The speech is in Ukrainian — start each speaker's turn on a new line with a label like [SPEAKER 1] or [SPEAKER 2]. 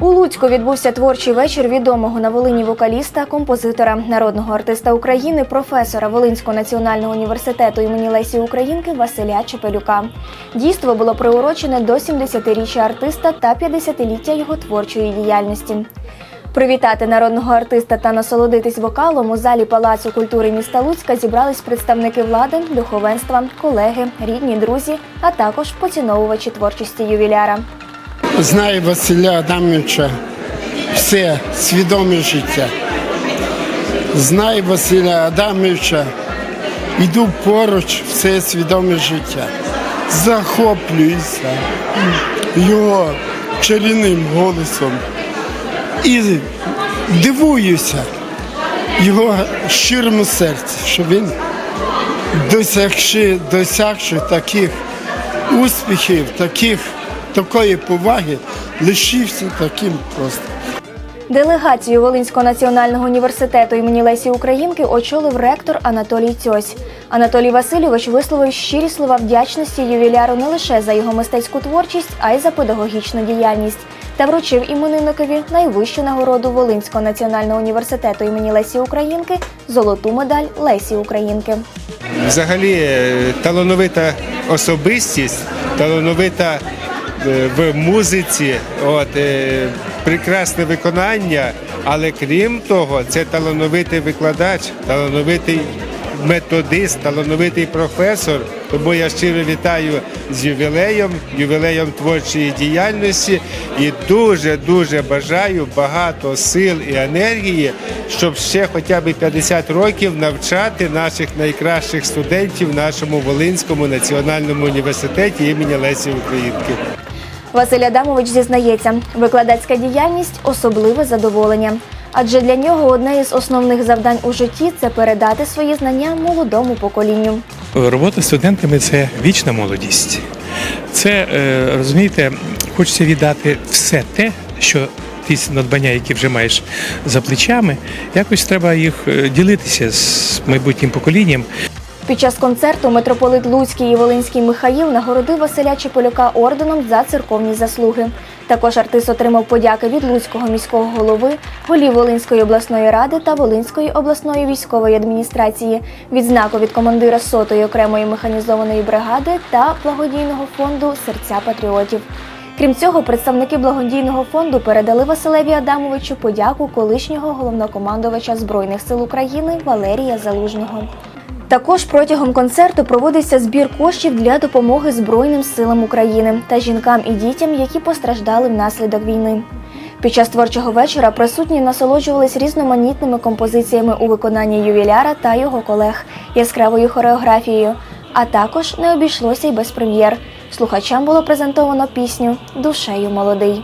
[SPEAKER 1] У Луцьку відбувся творчий вечір відомого на Волині вокаліста, композитора, народного артиста України, професора Волинського національного університету імені Лесі Українки Василя Чепелюка. Дійство було приурочене до 70-річчя артиста та 50-ліття його творчої діяльності. Привітати народного артиста та насолодитись вокалом у залі Палацу культури міста Луцька зібрались представники влади, духовенства, колеги, рідні, друзі, а також поціновувачі творчості ювіляра.
[SPEAKER 2] Знаю Василя Адамовича все свідоме життя. Знаю Василя Адамовича, йду поруч все свідоме життя. Захоплююся його чарівним голосом і дивуюся його щирому серцю, що він досягши, досягши таких успіхів, таких, такої поваги, лишився таким просто.
[SPEAKER 1] Делегацію Волинського національного університету імені Лесі Українки очолив ректор Анатолій Цьось. Анатолій Васильович висловив щирі слова вдячності ювіляру не лише за його мистецьку творчість, а й за педагогічну діяльність. Та вручив іменинникові найвищу нагороду Волинського національного університету імені Лесі Українки золоту медаль Лесі Українки.
[SPEAKER 3] взагалі е, талановита особистість, талановита в музиці, от, е, прекрасне виконання, але крім того, це талановитий викладач, талановитий методист, талановитий професор. Тому я щиро вітаю з ювілеєм, ювілеєм творчої діяльності і дуже дуже бажаю багато сил і енергії, щоб ще хоча б 50 років навчати наших найкращих студентів в нашому Волинському національному університеті імені Лесі Українки.
[SPEAKER 1] Василь Адамович зізнається, викладацька діяльність особливе задоволення. Адже для нього одне із основних завдань у житті це передати свої знання молодому поколінню.
[SPEAKER 4] Робота з студентами це вічна молодість. Це е, розумієте, хочеться віддати все те, що ті надбання, які вже маєш за плечами, якось треба їх е, ділитися з майбутнім поколінням.
[SPEAKER 1] Під час концерту митрополит Луцький і Волинський Михаїл нагородив Василя Чеполюка орденом за церковні заслуги. Також артист отримав подяки від Луцького міського голови, голів Волинської обласної ради та Волинської обласної військової адміністрації, відзнаку від командира сотої окремої механізованої бригади та благодійного фонду Серця патріотів. Крім цього, представники благодійного фонду передали Василеві Адамовичу подяку колишнього головнокомандувача Збройних сил України Валерія Залужного. Також протягом концерту проводився збір коштів для допомоги Збройним силам України та жінкам і дітям, які постраждали внаслідок війни. Під час творчого вечора присутні насолоджувались різноманітними композиціями у виконанні ювіляра та його колег, яскравою хореографією. А також не обійшлося й без прем'єр. Слухачам було презентовано пісню Душею молодий.